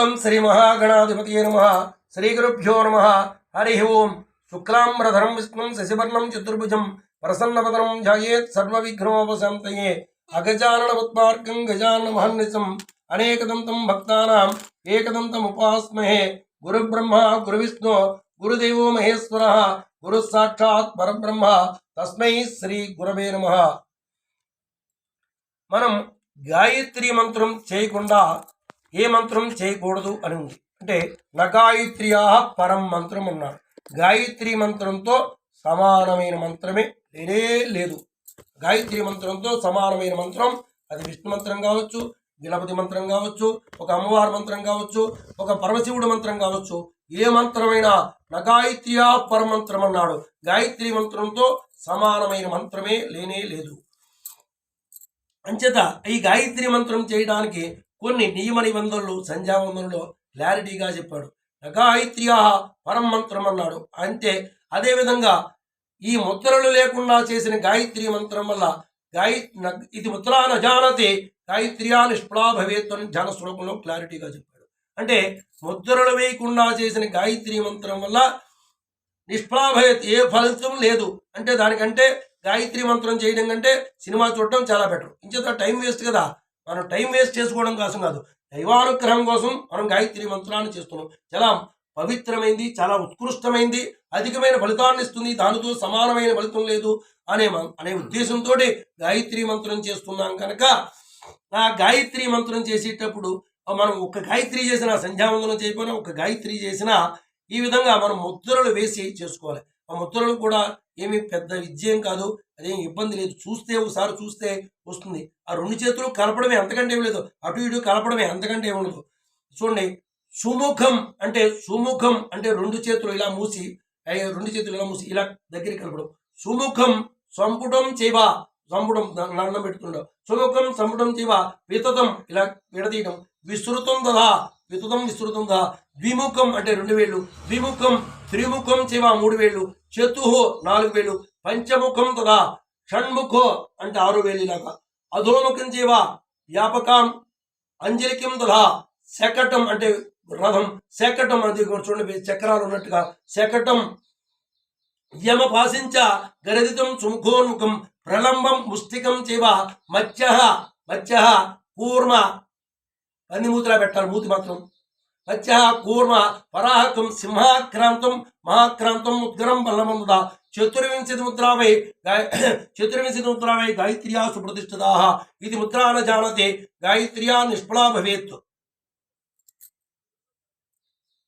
ఓం శ్రీ మహాగణాధిపతి నమ. శ్రీ గురుభ్యో నమ. హరి ఓం. శుక్లాంబరధరం విష్ణుం శశివర్ణం చతుర్భుజం ప్రసన్నపదనం ధ్యాయేత్ సర్వవిఘ్నోపశాంతయే. అగజానన ఉత్మార్గం గజానన మహర్నిశం అనేకదంతం భక్తానాం ఏకదంతం ఉపాస్మహే. గురుబ్రహ్మ గురువిష్ణు గురుదేవో మహేశ్వర గురుసాక్షాత్ పరబ్రహ్మ. తస్మై శ్రీ గురవే నమ. మనం గాయత్రి మంత్రం చేయకుండా ఏ మంత్రం చేయకూడదు అని ఉంది. అంటే నగాయత్రియా పరం మంత్రం అన్నారు. గాయత్రి మంత్రంతో సమానమైన మంత్రమే లేనే లేదు. గాయత్రి మంత్రంతో సమానమైన మంత్రం అది విష్ణు మంత్రం కావచ్చు గణపతి మంత్రం కావచ్చు ఒక అమ్మవారి మంత్రం కావచ్చు ఒక పరమశివుడు మంత్రం కావచ్చు ఏ మంత్రమైనా నగాయత్రియా పరమంత్రం అన్నాడు. గాయత్రి మంత్రంతో సమానమైన మంత్రమే లేనే లేదు. అంచేత ఈ గాయత్రి మంత్రం చేయడానికి కొన్ని నియమ నిబంధనలు సంధ్యావందనలో క్లారిటీగా చెప్పాడు. నగాయత్రియా పరం మంత్రం అన్నాడు. అంటే అదేవిధంగా ఈ ముద్రలు లేకుండా చేసిన గాయత్రి మంత్రం వల్ల గాయ న- ఇది ముద్రా నజానతి గాయత్రియా నిష్ఫలా భవేత్ అని ధ్యాన శ్లోకంలో క్లారిటీగా చెప్పాడు. అంటే ముద్రలు వేయకుండా చేసిన గాయత్రి మంత్రం వల్ల నిష్ఫలా భవేత్ ఏ ఫలితం లేదు. అంటే దానికంటే గాయత్రి మంత్రం చేయడం కంటే సినిమా చూడటం చాలా బెటర్. ఇంచేత టైం వేస్ట్ కదా. మనం టైం వేస్ట్ చేసుకోవడం కోసం కాదు దైవానుగ్రహం కోసం మనం గాయత్రి మంత్రాన్ని చేస్తున్నాం. చాలా పవిత్రమైంది చాలా ఉత్కృష్టమైంది అధికమైన ఫలితాన్ని ఇస్తుంది దానితో సమానమైన ఫలితం లేదు అనే అనే ఉద్దేశంతో గాయత్రి మంత్రం చేస్తున్నాం కనుక ఆ గాయత్రి మంత్రం చేసేటప్పుడు మనం ఒక గాయత్రి చేసిన సంధ్యావందనం చేయకపోయినా ఒక గాయత్రి చేసిన ఈ విధంగా మనం ముద్రలు వేసి చేసుకోవాలి. ఆ ముద్రలు కూడా ఏమి పెద్ద విజయం కాదు అదేం ఇబ్బంది లేదు. చూస్తే ఒకసారి చూస్తే వస్తుంది. ఆ రెండు చేతులు కలపడమే అంతకంటే ఏం లేదు. అటు ఇటు కలపడమే అంతకంటే ఏమి ఉండదు. చూడండి సుముఖం అంటే సుముఖం అంటే రెండు చేతులు ఇలా మూసి రెండు చేతులు ఇలా మూసి ఇలా దగ్గరికి కలపడం. సుముఖం సంపుటం చేవా సంపుటం దండం పెట్టుకుంటాం. సుముఖం సంపుటం చేవా వితతం ఇలా విడదీయడం. విస్తృతం కదా వితుతం విస్తృతం దదా ద్విముఖం అంటే రెండు వేళ్ళు ద్విముఖం త్రిముఖం చేవా మూడు వేళ్ళు చతుః నాలుగు వేలు పంచముఖం కదా షణ్ముఖో అంటే ఆరు వేలు ఇలాగా. అధోముఖం జీవ వ్యాపకం అంజలికం తదా శకటం అంటే రథం శకటం అది చూడండి చక్రాలు ఉన్నట్టుగా శకటం. యమపాసించ గరదితం సుముఖోన్ముఖం ప్రలంబం ముష్టికం చేవ మత్స్య మత్స్య కూర్మ అన్ని మూతిలా పెట్టాలి మూతి మాత్రం. మత్స్య కూర్మ పరాహకం సింహాక్రాంతం మహాక్రాంతం ఉద్గరం బల్లమందుదా. చతుర్వింశతి ముద్రావై చతుర్వింశతి ముద్రావై గాయత్ర్యా సుప్రతిష్ఠితా. ఇది ముద్రా జానతే గాయత్ర్యా నిష్ఫలా భవేత్.